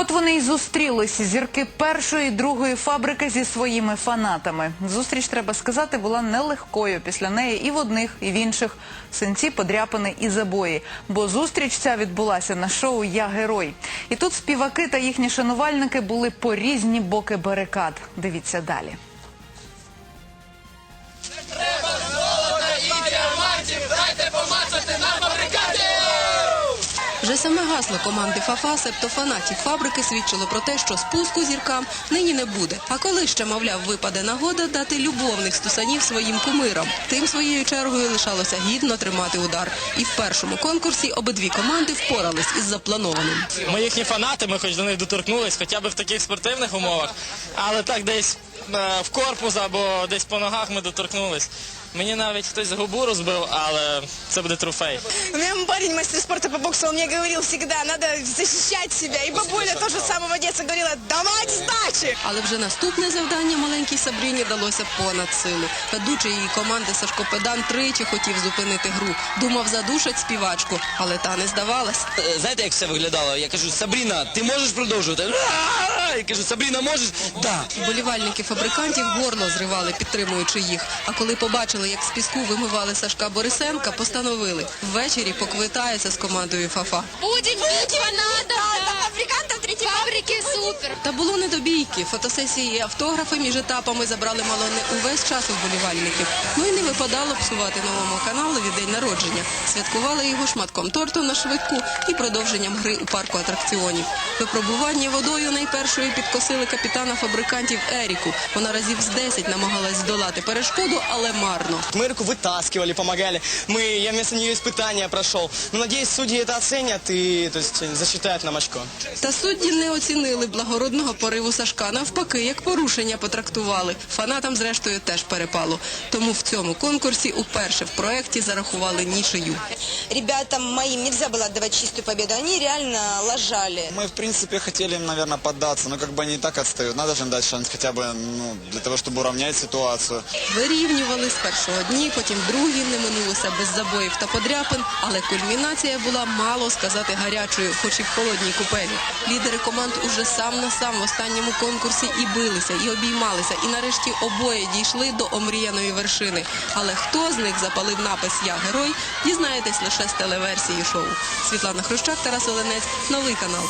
От вони й зустрілися зірки першої і другої фабрики зі своїми фанатами. Зустріч, треба сказати, була нелегкою. Після неї і в одних, і в інших синці, подряпини і забої. Бо зустріч ця відбулася на шоу Я герой. І тут співаки та їхні шанувальники були по різні боки барикад. Дивіться далі. Саме гасло команди Фафа, себто фанатів фабрики, свідчило про те, що спуску зіркам нині не буде. А коли ще, мовляв, випаде нагода дати любовних стусанів своїм кумирам. Тим своєю чергою лишалося гідно тримати удар. І в першому конкурсі обидві команди впорались із запланованим. Ми їхні фанати, ми хоч до них доторкнулись, хоча б в таких спортивних умовах, але так десь в корпус або десь по ногах ми доторкнулись. Мені навіть хтось губу розбив, але це буде трофей. У меня парень мастер спорта по боксу, он мне говорил всегда, надо защищать себя. И бабуля с самого детства говорила, давать сдачи. Але вже наступне завдання маленькій Сабріні далося понад силу. Ведучий її команди Сашко Педан тричі хотів зупинити гру. Думав, задушать співачку, але та не здавалась. Е, Знаєте, як все виглядало? Я кажу, Сабріна, ти можеш продовжувати? Я кажу, Сабріна, можеш? Да. Вболівальники фабрикантів горло зривали, підтримуючи їх. А коли побачили, як з піску вимивали Сашка Борисенка, постановили ввечері поквитається з командою Фафа. Будем бить фанатов, супер. Та було не до бійки. Фотосесії і автографи між етапами забрали мало не увесь час у вболівальників. Ну і не випадало псувати новому каналові день народження. Святкували його шматком торту на швидку і продовженням гри у парку атракціонів. Випробування водою найпершою підкосили капітана фабрикантів Еріку. Вона разів з 10 намагалась здолати перешкоду, але марно. Мы руку вытаскивали, помогали. Мы, я вместо нее испытания прошел. Но надеюсь, судьи это оценят и то есть, засчитают нам очко. Та судді не оцінили благородного пориву Сашка. Навпаки, як порушення потрактували. Фанатам, зрештою, теж перепало. Тому в цьому конкурсі уперше в проєкті зарахували нічию. Ребятам моим нельзя было отдавать чистую победу, они реально лажали. Мы, в принципе, хотели им, наверное, поддаться, но как бы они и так отстают. Надо же им дать шанс хотя бы ну, для того, чтобы уравнять ситуацию. Вирівнювали з першого дні, потім другі не минулося без забоїв та подряпин, але кульмінація була мало сказати гарячою, хоч і в холодній купелі. Лідери команд уже сам на сам в останньому конкурсі і билися, і обіймалися, і нарешті обоє дійшли до омріяної вершини. Але хто з них запалив напис Я герой, дізнаєтесь лише з телеверсії шоу. Світлана Хрущак, Тарас Оленець, новий канал.